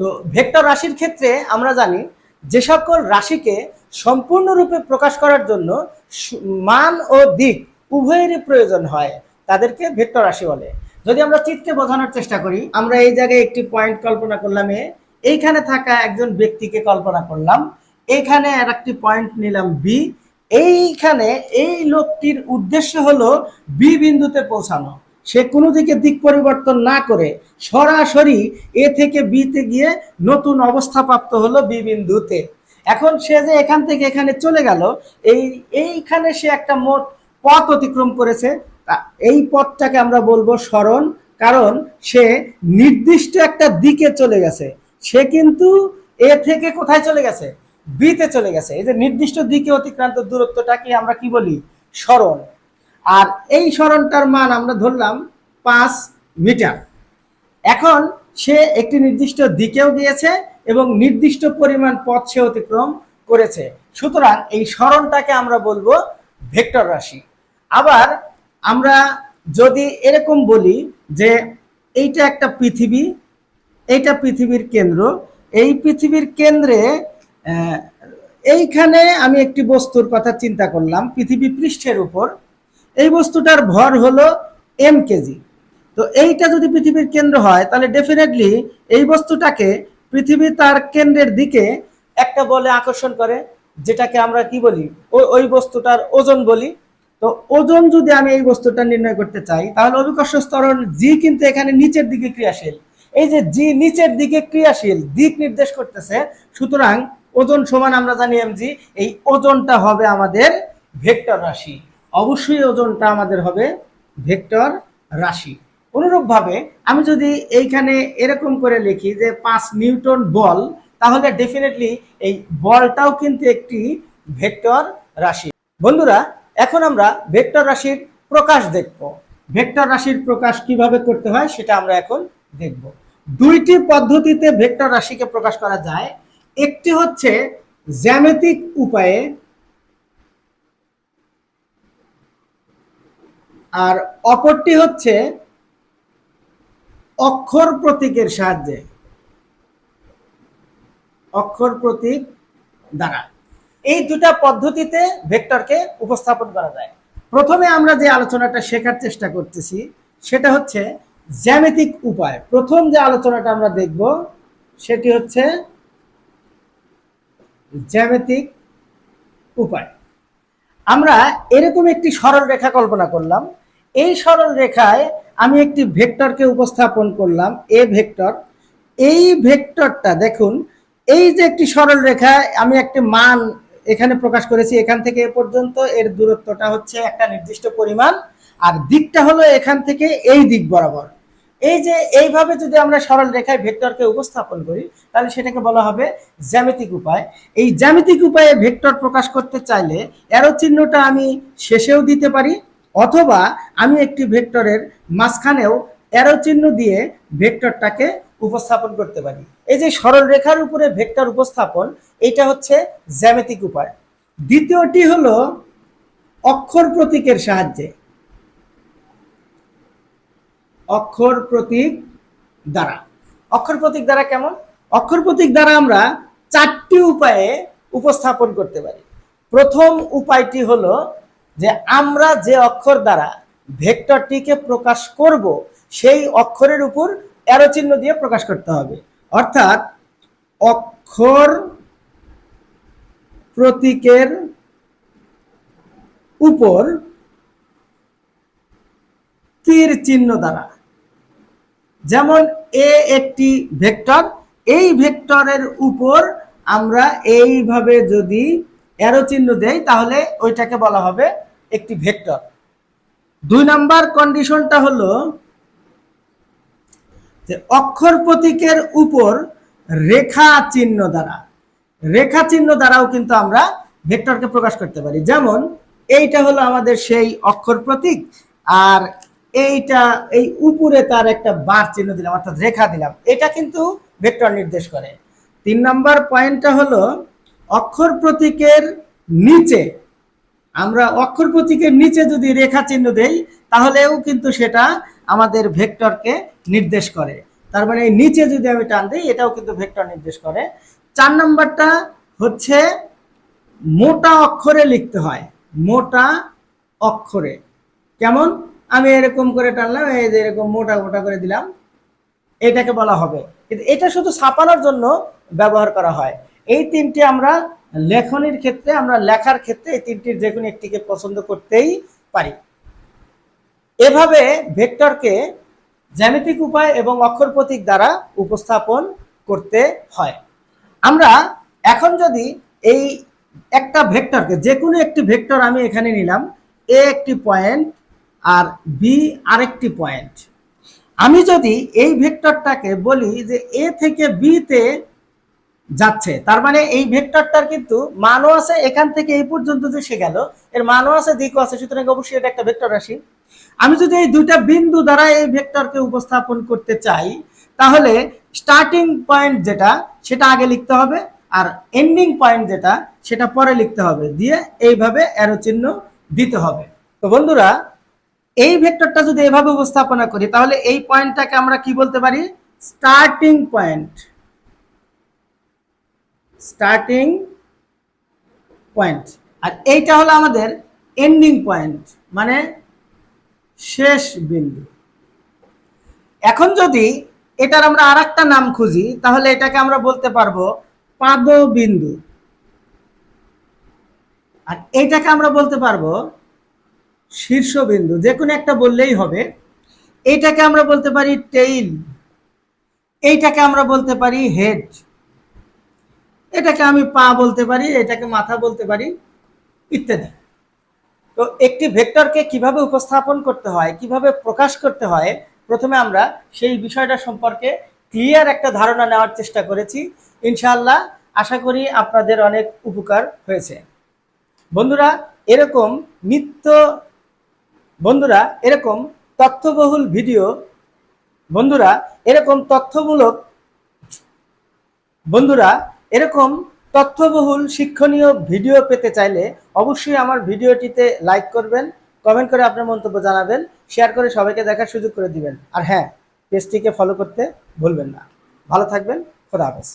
তো ভেক্টর রাশির ক্ষেত্রে আমরা জানি যে সকল রাশিকে সম্পূর্ণরূপে প্রকাশ করার জন্য মান ও দিক উভয়েরই প্রয়োজন হয়, তাদেরকে ভেক্টর রাশি বলে। যদি আমরা চিত্রে বোঝানোর চেষ্টা করি, আমরা এই জায়গায় একটি পয়েন্ট কল্পনা করলাম এ, এইখানে থাকা একজন ব্যক্তিকে কল্পনা করলাম, এইখানে আর একটি পয়েন্ট নিলাম বি এইখানে এই লোকটির উদ্দেশ্য হলো বি বিন্দুতে পৌঁছানো। সে কোনো দিকে দিক পরিবর্তন না করে সরাসরি এ থেকে বিতে গিয়ে নতুন অবস্থা প্রাপ্ত হলো বি বিন্দুতে। এখন সে যে এখান থেকে এখানে চলে গেল, এই, এইখানে সে একটা মোট পথ অতিক্রম করেছে। এই পথটাকে আমরা বলব স্মরণ, কারণ সে নির্দিষ্ট একটা দিকে চলে গেছে। সে কিন্তু এ থেকে কোথায় চলে গেছে? বিতে চলে গেছে। এই যে নির্দিষ্ট দিকে অতিক্রান্ত দূরত্বটাকে আমরা কি বলি? স্মরণ। আর এই স্মরণটার মান আমরা ধরলাম পাঁচ মিটার। এখন সে একটি নির্দিষ্ট দিকেও গিয়েছে এবং নির্দিষ্ট পরিমাণ পথ সে অতিক্রম করেছে। সুতরাং এই স্মরণটাকে আমরা বলব ভেক্টর রাশি। আবার আমরা যদি এরকম বলি যে এইটা একটা পৃথিবী, এইটা পৃথিবীর কেন্দ্র। এই পৃথিবীর কেন্দ্রে এইখানে আমি একটি বস্তুর কথা চিন্তা করলাম, পৃথিবী পৃষ্ঠের উপর। এই বস্তুটার ভর হলো এম কেজি তো এইটা যদি পৃথিবীর কেন্দ্র হয়, তাহলে ডেফিনেটলি এই বস্তুটাকে পৃথিবী তার কেন্দ্রের দিকে একটা বলে আকর্ষণ করে, যেটাকে আমরা কি বলি? ওই বস্তুটার ওজন বলি। তো ওজন যদি আমি এই বস্তুটা নির্ণয় করতে চাই, তাহলে অভিকর্ষ স্তরণ জি কিন্তু এখানে নিচের দিকে ক্রিয়াশীল। এই যে জি নিচের দিকে ক্রিয়াশীল, দিক নির্দেশ করতেছে, সুতরাং ওজন সমান আমরা জানি এমজি এই ওজনটা হবে আমাদের ভেক্টর রাশি। অবশ্যই ওজনটা আমাদের হবে ভেক্টর রাশি। অনুরূপভাবে আমি যদি এইখানে এরকম করে লিখি যে পাঁচ নিউটন বল, তাহলে ডেফিনেটলি এই বলটাও কিন্তু একটি ভেক্টর রাশি। বন্ধুরা, এখন আমরা ভেক্টর রাশির প্রকাশ দেখব। ভেক্টর রাশির প্রকাশ কীভাবে করতে হয় সেটা আমরা এখন দেখব। দুইটি পদ্ধতিতে ভেক্টর রাশিকে প্রকাশ করা যায়। একটি হচ্ছে জ্যামিতিক উপায়ে আর অপরটি হচ্ছে অক্ষর প্রতীকের সাহায্যে। অক্ষর প্রতীক দ্বারা। এই দুটা পদ্ধতিতে ভেক্টরকে উপস্থাপন করা যায়। প্রথমে আমরা যে আলোচনাটা শেখার চেষ্টা করতেছি, সেটা হচ্ছে জ্যামিতিক উপায়। প্রথম যে আলোচনাটা আমরা দেখব, সেটি হচ্ছে জ্যামিতিক উপায়। আমরা এরকম একটি সরল রেখা কল্পনা করলাম এই সরল রেখায় আমি একটি ভেক্টরকে উপস্থাপন করলাম এ ভেক্টর। এই ভেক্টরটা দেখুন, এই যে একটি সরল রেখায় আমি একটি মান এখানে প্রকাশ করেছি এখান থেকে এ পর্যন্ত, এর দূরত্বটা হচ্ছে একটা নির্দিষ্ট পরিমাণ, আর দিকটা হলো এখান থেকে এই দিক বরাবর। এই যে এইভাবে যদি আমরা সরল রেখায় ভেক্টরকে উপস্থাপন করি, তাহলে সেটাকে বলা হবে জ্যামিতিক উপায়। এই জ্যামিতিক উপায়ে ভেক্টর প্রকাশ করতে চাইলে, অ্যারো চিহ্নটা আমি শেষেও দিতে পারি অথবা আমি একটি ভেক্টরের মাঝখানেও অ্যারো চিহ্ন দিয়ে ভেক্টরটাকে উপস্থাপন করতে পারি। এই যে সরল রেখার উপরে ভেক্টর উপস্থাপন, এটা হচ্ছে জ্যামিতিক উপায়। দ্বিতীয়টি হলো অক্ষর প্রতীকের সাহায্যে। অক্ষর প্রতীক দ্বারা। অক্ষর প্রতীক দ্বারা কেমন? অক্ষর প্রতীক দ্বারা আমরা চারটি উপায়ে উপস্থাপন করতে পারি। প্রথম উপায়টি হলো যে আমরা যে অক্ষর দ্বারা ভেক্টরটিকে প্রকাশ করব, সেই অক্ষরের উপর অ্যারো চিহ্ন দিয়ে প্রকাশ করতে হবে। অর্থাৎ অক্ষর প্রতীকের উপর তীর চিহ্ন দ্বারা। যেমন এ একটি ভেক্টর, এই ভেক্টরের উপর আমরা এইভাবে যদি অ্যারো চিহ্ন দেই, তাহলে ওইটাকে বলা হবে একটি ভেক্টর। দুই নাম্বার কন্ডিশনটা হলো যে অক্ষর প্রতীকের উপর রেখা চিহ্ন দ্বারা। রেখা চিহ্ন দ্বারাও কিন্তু আমরা ভেক্টরকে প্রকাশ করতে পারি। যেমন, এইটা হলো আমাদের সেই অক্ষর প্রতীক, আর এইটা, এই উপরে তার একটা বার চিহ্ন দিলাম, অর্থাৎ রেখা দিলাম। এটা কিন্তু ভেক্টর নির্দেশ করে। তিন নম্বর পয়েন্টটা হলো অক্ষর প্রতীকের নিচে, আমরা অক্ষর প্রতীকের নিচে যদি রেখা চিহ্ন দেই, তাহলেও কিন্তু সেটা আমাদের ভেক্টরকে নির্দেশ করে। তার মানে এই নিচে যদি আমি টান দিই, এটাও কিন্তু ভেক্টর নির্দেশ করে। চার নাম্বারটা হচ্ছে মোটা অক্ষরে লিখতে হয়, মোটা অক্ষরে। কেমন? আমি এরকম করে টানলাম, এই যে এরকম মোটা মোটা করে দিলাম, এটাকে বলা হবে। কিন্তু এটা শুধু ছাপানোর জন্য ব্যবহার করা হয়। এই তিনটি আমরা লেখনের ক্ষেত্রে, আমরা লেখার ক্ষেত্রে এই তিনটির যে কোনো একটিকে পছন্দ করতেই পারি। এভাবে ভেক্টরকে জ্যামিতিক উপায় এবং অক্ষর প্রতীক দ্বারা উপস্থাপন করতে হয়। আমরা এখন যদি এই একটা ভেক্টরকে, যে কোনো একটি ভেক্টর আমি এখানে নিলাম, এ একটি পয়েন্ট আর বি আরেকটি পয়েন্ট। আমি যদি এই ভেক্টরটাকে বলি যে এ থেকে বি তে যাচ্ছে। তার মানে এই ভেক্টরটার কিন্তু মানও আছে এখান থেকে এই পর্যন্ত যে সে গেল, এর মানও আছে, দিকও আছে, সুতরাং অবশ্যই এটা একটা ভেক্টর রাশি। আমি যদি এই দুইটা বিন্দু দ্বারা এই ভেক্টরকে উপস্থাপন করতে চাই, তাহলে স্টার্টিং পয়েন্ট যেটা, সেটা আগে লিখতে হবে, আর এন্ডিং পয়েন্ট যেটা, সেটা পরে লিখতে হবে, দিয়ে এইভাবে অ্যারো চিহ্ন দিতে হবে। তো বন্ধুরা, এই ভেক্টরটা যদি এভাবে উপস্থাপনা করি, তাহলে এই পয়েন্টটাকে আমরা কি বলতে পারি? স্টার্টিং পয়েন্ট স্টার্টিং পয়েন্ট আর এইটা হলো আমাদের এন্ডিং পয়েন্ট মানে শেষ বিন্দু। এখন যদি এটার আমরা আর নাম খুঁজি, তাহলে এটাকে আমরা বলতে পারব পাদ বিন্দু আর এইটাকে আমরা বলতে পারব শীর্ষবিন্দু। যে কোনো একটা বললেই হবে। এইটাকে আমরা বলতে পারি টেইল এইটাকে আমরা বলতে পারি হেড এটাকে আমি পা বলতে পারি, এটাকে মাথা বলতে পারি, ইত্যাদি। তো একটি ভেক্টরকে কীভাবে উপস্থাপন করতে হয়, কীভাবে প্রকাশ করতে হয়, প্রথমে আমরা সেই বিষয়টা সম্পর্কে ক্লিয়ার একটা ধারণা নেওয়ার চেষ্টা করেছি। ইনশাআল্লাহ আশা করি আপনাদের অনেক উপকার হয়েছে। বন্ধুরা, এরকম নিত্য, বন্ধুরা, এরকম তথ্যবহুল ভিডিও, বন্ধুরা, এরকম তথ্যমূলক, বন্ধুরা এরকম তথ্যবহুল শিক্ষণীয় ভিডিও পেতে চাইলে অবশ্যই আমার ভিডিওটিতে লাইক করবেন, কমেন্ট করে আপনার মন্তব্য জানাবেন, শেয়ার করে সবাইকে দেখার সুযোগ করে দিবেন। আর হ্যাঁ পেজটিকে ফলো করতে ভুলবেন না। ভালো থাকবেন, খোদা হাফেজ।